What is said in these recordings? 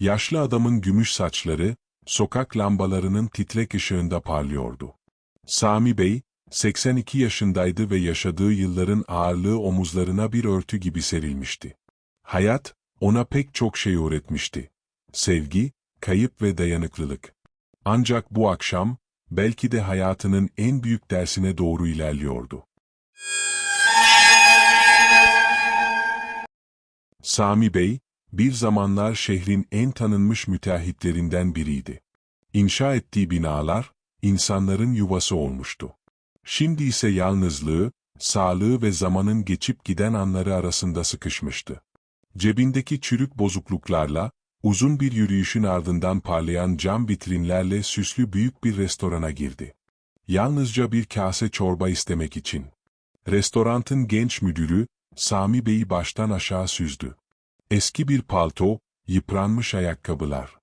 Yaşlı adamın gümüş saçları, sokak lambalarının titrek ışığında parlıyordu. Sami Bey, 82 yaşındaydı ve yaşadığı yılların ağırlığı omuzlarına bir örtü gibi serilmişti. Hayat, ona pek çok şey öğretmişti. Sevgi, kayıp ve dayanıklılık. Ancak bu akşam, belki de hayatının en büyük dersine doğru ilerliyordu. Sami Bey, bir zamanlar şehrin en tanınmış müteahhitlerinden biriydi. İnşa ettiği binalar, insanların yuvası olmuştu. Şimdi ise yalnızlığı, sağlığı ve zamanın geçip giden anları arasında sıkışmıştı. Cebindeki çürük bozukluklarla, uzun bir yürüyüşün ardından parlayan cam vitrinlerle süslü büyük bir restorana girdi. Yalnızca bir kase çorba istemek için. Restorantın genç müdürü, Sami Bey'i baştan aşağı süzdü. Eski bir palto, yıpranmış ayakkabılar.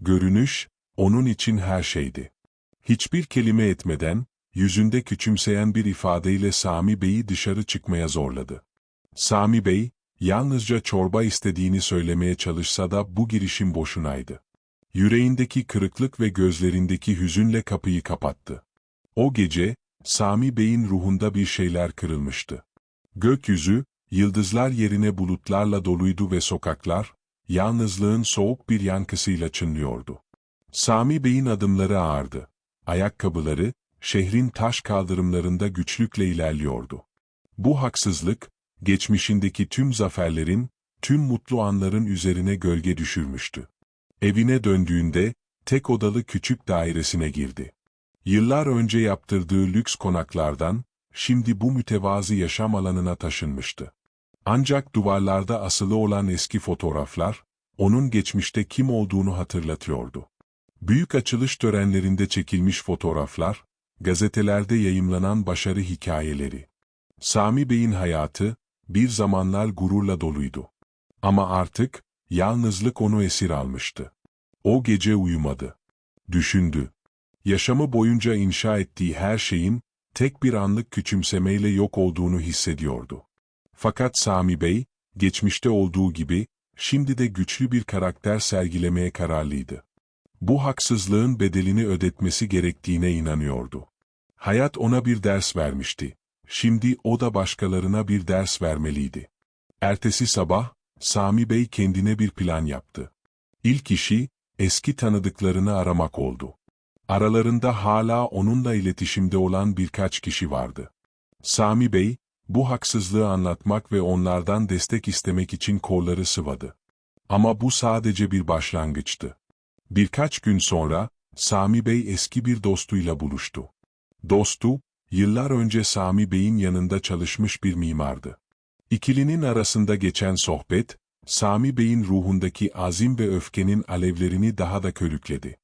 Görünüş, onun için her şeydi. Hiçbir kelime etmeden, yüzünde küçümseyen bir ifadeyle Sami Bey'i dışarı çıkmaya zorladı. Sami Bey, yalnızca çorba istediğini söylemeye çalışsa da bu girişim boşunaydı. Yüreğindeki kırıklık ve gözlerindeki hüzünle kapıyı kapattı. O gece, Sami Bey'in ruhunda bir şeyler kırılmıştı. Gökyüzü, yıldızlar yerine bulutlarla doluydu ve sokaklar, yalnızlığın soğuk bir yankısıyla çınlıyordu. Sami Bey'in adımları ağırdı. Ayakkabıları, şehrin taş kaldırımlarında güçlükle ilerliyordu. Bu haksızlık, geçmişindeki tüm zaferlerin, tüm mutlu anların üzerine gölge düşürmüştü. Evine döndüğünde, tek odalı küçük dairesine girdi. Yıllar önce yaptırdığı lüks konaklardan, şimdi bu mütevazı yaşam alanına taşınmıştı. Ancak duvarlarda asılı olan eski fotoğraflar, onun geçmişte kim olduğunu hatırlatıyordu. Büyük açılış törenlerinde çekilmiş fotoğraflar, gazetelerde yayımlanan başarı hikayeleri. Sami Bey'in hayatı, bir zamanlar gururla doluydu. Ama artık, yalnızlık onu esir almıştı. O gece uyumadı. Düşündü. Yaşamı boyunca inşa ettiği her şeyin, tek bir anlık küçümsemeyle yok olduğunu hissediyordu. Fakat Sami Bey, geçmişte olduğu gibi, şimdi de güçlü bir karakter sergilemeye kararlıydı. Bu haksızlığın bedelini ödetmesi gerektiğine inanıyordu. Hayat ona bir ders vermişti. Şimdi o da başkalarına bir ders vermeliydi. Ertesi sabah, Sami Bey kendine bir plan yaptı. İlk işi, eski tanıdıklarını aramak oldu. Aralarında hala onunla iletişimde olan birkaç kişi vardı. Sami Bey, bu haksızlığı anlatmak ve onlardan destek istemek için kolları sıvadı. Ama bu sadece bir başlangıçtı. Birkaç gün sonra, Sami Bey eski bir dostuyla buluştu. Dostu, yıllar önce Sami Bey'in yanında çalışmış bir mimardı. İkilinin arasında geçen sohbet, Sami Bey'in ruhundaki azim ve öfkenin alevlerini daha da körükledi.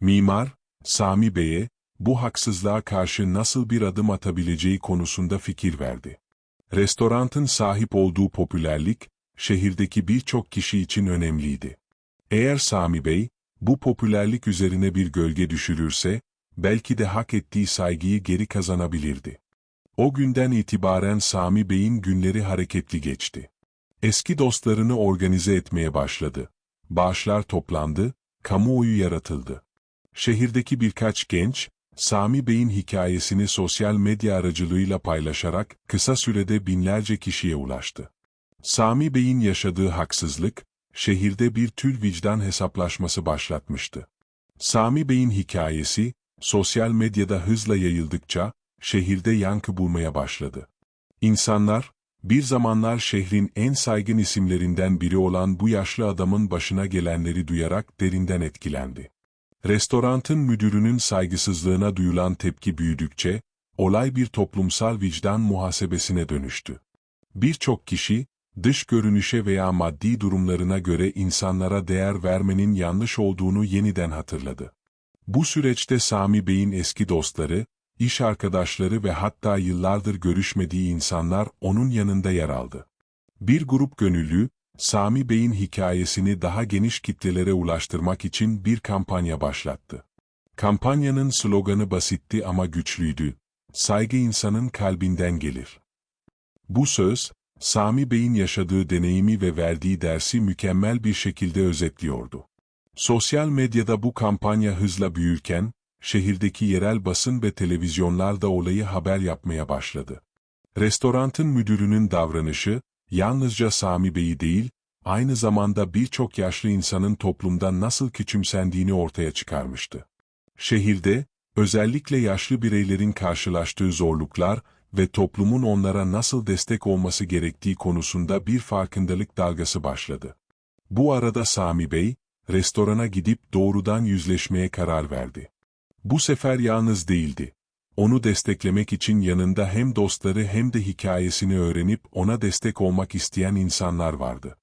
Mimar, Sami Bey'e, bu haksızlığa karşı nasıl bir adım atabileceği konusunda fikir verdi. Restorantın sahip olduğu popülerlik, şehirdeki birçok kişi için önemliydi. Eğer Sami Bey, bu popülerlik üzerine bir gölge düşürürse, belki de hak ettiği saygıyı geri kazanabilirdi. O günden itibaren Sami Bey'in günleri hareketli geçti. Eski dostlarını organize etmeye başladı. Bağışlar toplandı, kamuoyu yaratıldı. Şehirdeki birkaç genç, Sami Bey'in hikayesini sosyal medya aracılığıyla paylaşarak kısa sürede binlerce kişiye ulaştı. Sami Bey'in yaşadığı haksızlık, şehirde bir tür vicdan hesaplaşması başlatmıştı. Sami Bey'in hikayesi, sosyal medyada hızla yayıldıkça, şehirde yankı bulmaya başladı. İnsanlar, bir zamanlar şehrin en saygın isimlerinden biri olan bu yaşlı adamın başına gelenleri duyarak derinden etkilendi. Restorantın müdürünün saygısızlığına duyulan tepki büyüdükçe, olay bir toplumsal vicdan muhasebesine dönüştü. Birçok kişi, dış görünüşe veya maddi durumlarına göre insanlara değer vermenin yanlış olduğunu yeniden hatırladı. Bu süreçte Sami Bey'in eski dostları, iş arkadaşları ve hatta yıllardır görüşmediği insanlar onun yanında yer aldı. Bir grup gönüllü, Sami Bey'in hikayesini daha geniş kitlelere ulaştırmak için bir kampanya başlattı. Kampanyanın sloganı basitti ama güçlüydü. Saygı insanın kalbinden gelir. Bu söz, Sami Bey'in yaşadığı deneyimi ve verdiği dersi mükemmel bir şekilde özetliyordu. Sosyal medyada bu kampanya hızla büyürken, şehirdeki yerel basın ve televizyonlar da olayı haber yapmaya başladı. Restorantın müdürünün davranışı, yalnızca Sami Bey'i değil, aynı zamanda birçok yaşlı insanın toplumda nasıl küçümsendiğini ortaya çıkarmıştı. Şehirde, özellikle yaşlı bireylerin karşılaştığı zorluklar ve toplumun onlara nasıl destek olması gerektiği konusunda bir farkındalık dalgası başladı. Bu arada Sami Bey, restorana gidip doğrudan yüzleşmeye karar verdi. Bu sefer yalnız değildi. Onu desteklemek için yanında hem dostları hem de hikayesini öğrenip ona destek olmak isteyen insanlar vardı.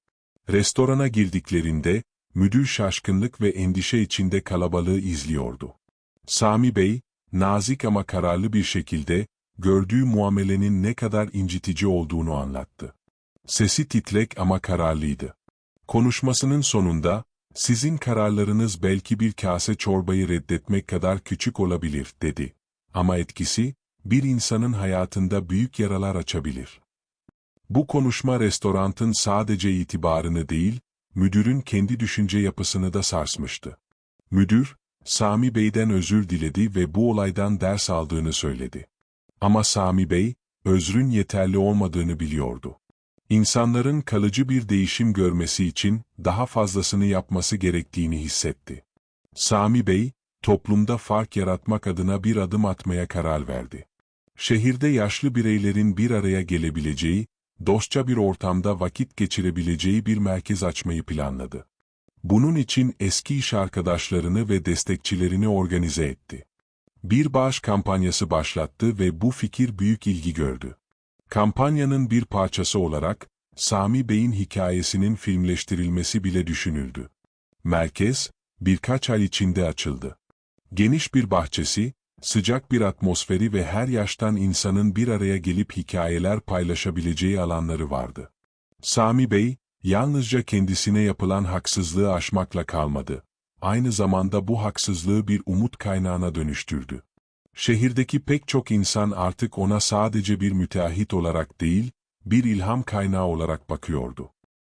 Restorana girdiklerinde, müdür şaşkınlık ve endişe içinde kalabalığı izliyordu. Sami Bey, nazik ama kararlı bir şekilde, gördüğü muamelenin ne kadar incitici olduğunu anlattı. Sesi titrek ama kararlıydı. Konuşmasının sonunda, sizin kararlarınız belki bir kase çorbayı reddetmek kadar küçük olabilir, dedi. Ama etkisi, bir insanın hayatında büyük yaralar açabilir. Bu konuşma restorantın sadece itibarını değil, müdürün kendi düşünce yapısını da sarsmıştı. Müdür, Sami Bey'den özür diledi ve bu olaydan ders aldığını söyledi. Ama Sami Bey, özrün yeterli olmadığını biliyordu. İnsanların kalıcı bir değişim görmesi için daha fazlasını yapması gerektiğini hissetti. Sami Bey, toplumda fark yaratmak adına bir adım atmaya karar verdi. Şehirde yaşlı bireylerin bir araya gelebileceği, dostça bir ortamda vakit geçirebileceği bir merkez açmayı planladı. Bunun için eski iş arkadaşlarını ve destekçilerini organize etti. Bir bağış kampanyası başlattı ve bu fikir büyük ilgi gördü. Kampanyanın bir parçası olarak, Sami Bey'in hikayesinin filmleştirilmesi bile düşünüldü. Merkez, birkaç ay içinde açıldı. Geniş bir bahçesi, sıcak bir atmosferi ve her yaştan insanın bir araya gelip hikayeler paylaşabileceği alanları vardı. Sami Bey, yalnızca kendisine yapılan haksızlığı aşmakla kalmadı. Aynı zamanda bu haksızlığı bir umut kaynağına dönüştürdü. Şehirdeki pek çok insan artık ona sadece bir müteahhit olarak değil, bir ilham kaynağı olarak bakıyordu.